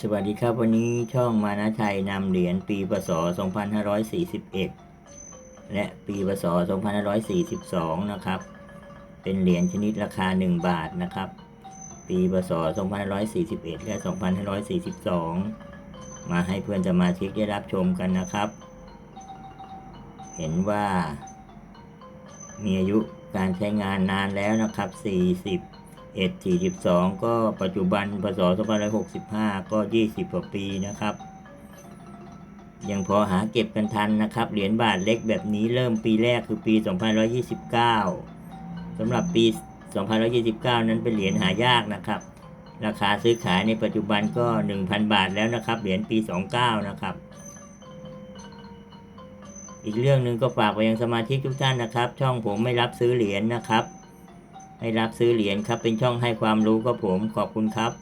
สวัสดีครับวันนี้ช่องมานะชัยนำเหรียญปีพศ 2541 และปีพศ 2542 นะครับ เป็นเหรียญชนิดราคา 1 บาทนะครับ ปีพศ 2541 และ 2542 มาให้เพื่อนสมาชิกได้รับชมกันนะครับ เห็นว่า มีอายุการใช้งานนานแล้วนะครับ 40 เอ็ดสี่สิบสองก็ปัจจุบันพศสองพันหกสิบห้าก็ยี่สิบกว่าปีนะครับ ยังพอหาเก็บกันทันนะครับ เหรียญบาทเล็กแบบนี้เริ่มปีแรกคือปี2529สำหรับปี2529นั้นเป็นเหรียญหายากนะครับ ราคาซื้อขายในปัจจุบันก็1,000บาทแล้วนะครับ เหรียญปี29นะครับอีกเรื่องหนึ่งก็ฝากไปยังสมาชิกทุกท่านนะครับ ช่องผมไม่รับซื้อเหรียญนะครับ ให้รับซื้อเหรียญครับ เป็นช่องให้ความรู้กับผมขอบคุณครับ